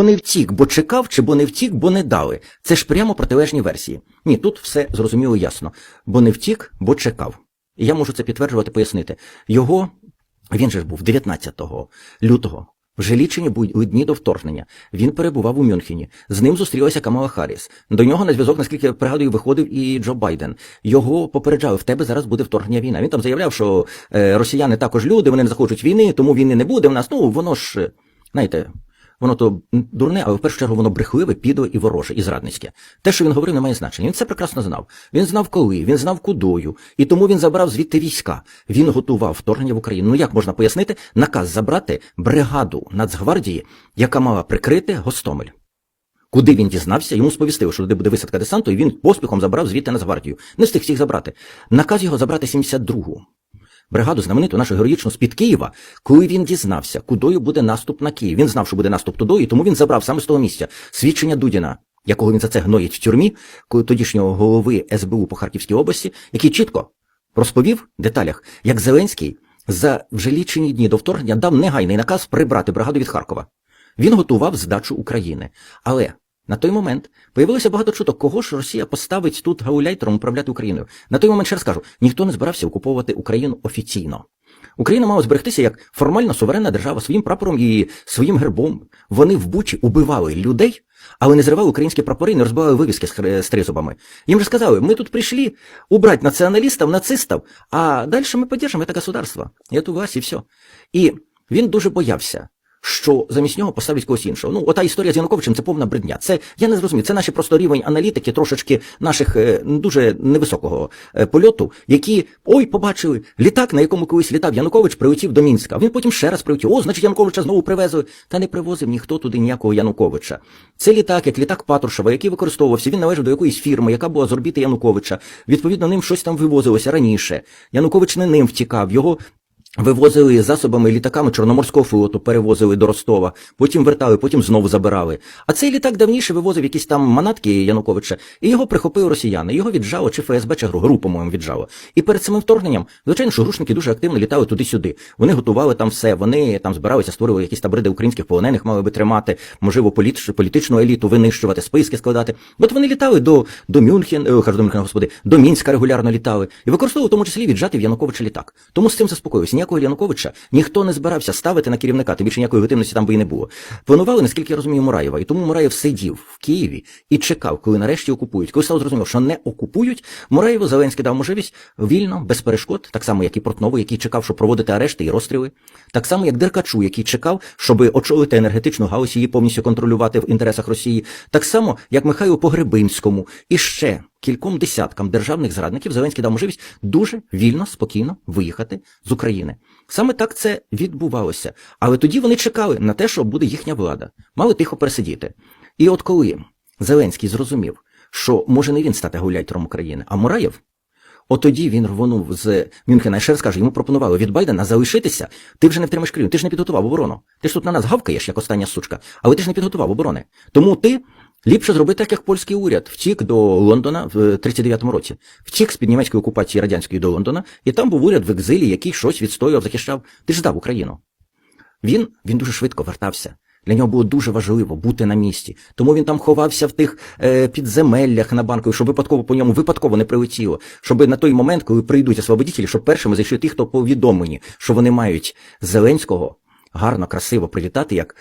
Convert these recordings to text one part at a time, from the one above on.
Бо не втік, бо чекав, чи бо не втік, бо не дали. Це ж прямо протилежні версії. Ні, тут все зрозуміло ясно. Бо не втік, бо чекав. І я можу це підтверджувати, пояснити. Його, він же ж був 19 лютого. Вже лічені були дні до вторгнення. Він перебував у Мюнхені. З ним зустрілася Камала Харріс. До нього на зв'язок, наскільки я пригадую, виходив і Джо Байден. Його попереджали, в тебе зараз буде вторгнення війна. Він там заявляв, що е, росіяни також люди, вони не захочуть війни, тому війни не буде в нас. Ну, воно ж, знаєте, Воно то дурне, але в першу чергу воно брехливе, підле і вороже, і зрадницьке. Те, що він говорив, не має значення. Він це прекрасно знав. Він знав коли, він знав кудою, і тому він забрав звідти війська. Він готував вторгнення в Україну. Ну як можна пояснити наказ забрати бригаду Нацгвардії, яка мала прикрити Гостомель? Куди він дізнався, йому сповістили, що туди буде висадка десанту, і він поспіхом забрав звідти Нацгвардію. Не встиг всіх забрати. Наказ його забрати 72-гу. Бригаду знамениту нашу героїчну з-під Києва, коли він дізнався, кудою буде наступ на Київ. Він знав, що буде наступ туди, тому він забрав саме з того місця свідчення Дудіна, якого він за це гноїть в тюрмі, коли тодішнього голови СБУ по Харківській області, який чітко розповів в деталях, як Зеленський за вже лічені дні до вторгнення дав негайний наказ прибрати бригаду від Харкова. Він готував здачу України. Але на той момент появилося багато чуток, кого ж Росія поставить тут гауляйтером управляти Україною. На той момент ще раз кажу, ніхто не збирався окуповувати Україну офіційно. Україна мала зберегтися як формально суверенна держава своїм прапором і своїм гербом. Вони в Бучі убивали людей, але не зривали українські прапори, не розбивали вивіски з, тризубами. Їм же сказали, ми тут прийшли убрати націоналістів, нацистів, а далі ми підтримуємо це государство. Я у вас і все. І він дуже боявся що замість нього поставить когось іншого. Ну, ота історія з Януковичем це повна бредня. Це я не зрозумів. Це наші просто рівень аналітики, трошечки наших е, дуже невисокого е, польоту, які ой, побачили літак, на якому колись літав Янукович, прилетів до Мінська. Він потім ще раз прилетів. О, значить, Януковича знову привезли. Та не привозив ніхто туди ніякого Януковича. Це літак, як літак Патрушева, який використовувався. Він належав до якоїсь фірми, яка була з орбіти Януковича. Відповідно, ним щось там вивозилося раніше. Янукович не ним втікав. Його Вивозили засобами літаками Чорноморського флоту, перевозили до Ростова, потім вертали, потім знову забирали. А цей літак давніше вивозив якісь там манатки Януковича, і його прихопили росіяни. Його віджало чи ФСБ, чи ГРУ, по-моєму, віджало. І перед самим вторгненням, звичайно, що грушники дуже активно літали туди-сюди. Вони готували там все, вони там збиралися, створювали якісь табриди українських полонених, мали би тримати, можливо, політичну еліту винищувати, списки складати. От вони літали до, до Мюнхен, е, кажу, до Мюнхена, господи, до Мінська регулярно літали. І використовували в тому числі віджати в Януковича літак. Тому з цим заспокоївся. Ніякого Януковича ніхто не збирався ставити на керівника, тим більше ніякої легітимності там би і не було. Планували, наскільки я розумію, Мураєва. І тому Мураєв сидів в Києві і чекав, коли нарешті окупують. Коли стало зрозуміло, що не окупують, Мураєву Зеленський дав можливість вільно, без перешкод, так само, як і Портнову, який чекав, щоб проводити арешти і розстріли, так само, як Деркачу, який чекав, щоб очолити енергетичну галузь, її повністю контролювати в інтересах Росії, так само, як Михайлу Погребинському і ще кільком десяткам державних зрадників Зеленський дав можливість дуже вільно, спокійно виїхати з України. Саме так це відбувалося. Але тоді вони чекали на те, що буде їхня влада. Мали тихо пересидіти. І от коли Зеленський зрозумів, що може не він стати гауляйтером України, а Мураєв, от тоді він рвонув з Мюнхена і ще раз каже, йому пропонували від Байдена залишитися, ти вже не втримаєш країну, ти ж не підготував оборону. Ти ж тут на нас гавкаєш, як остання сучка, але ти ж не підготував оборони. Тому ти ліпше зроби так, як польський уряд втік до Лондона в 39-му році. Втік з-під німецької окупації радянської до Лондона, і там був уряд в екзилі, який щось відстоював, захищав. Ти ж здав Україну. Він, він дуже швидко вертався. Для нього було дуже важливо бути на місці. Тому він там ховався в тих е, підземеллях на банку, щоб випадково по ньому випадково не прилетіло. Щоб на той момент, коли прийдуть освободітелі, щоб першими зайшли ті, хто повідомлені, що вони мають Зеленського гарно, красиво привітати як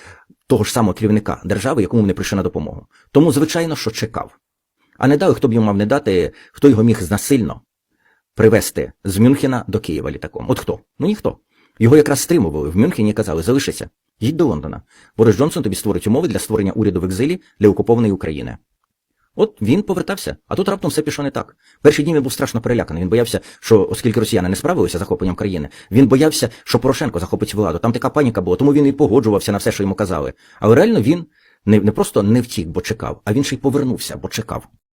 того ж самого керівника держави, якому вони прийшли на допомогу. Тому, звичайно, що чекав. А не дали, хто б йому мав не дати, хто його міг насильно привезти з Мюнхена до Києва літаком. От хто? Ну ніхто. Його якраз стримували в Мюнхені і казали, залишися, їдь до Лондона. Борис Джонсон тобі створить умови для створення уряду в екзилі для окупованої України. От він повертався, а тут раптом все пішло не так. Перші дні він був страшно переляканий. Він боявся, що оскільки росіяни не справилися з захопленням країни, він боявся, що Порошенко захопить владу. Там така паніка була, тому він і погоджувався на все, що йому казали. Але реально він не, не просто не втік, бо чекав, а він ще й повернувся, бо чекав.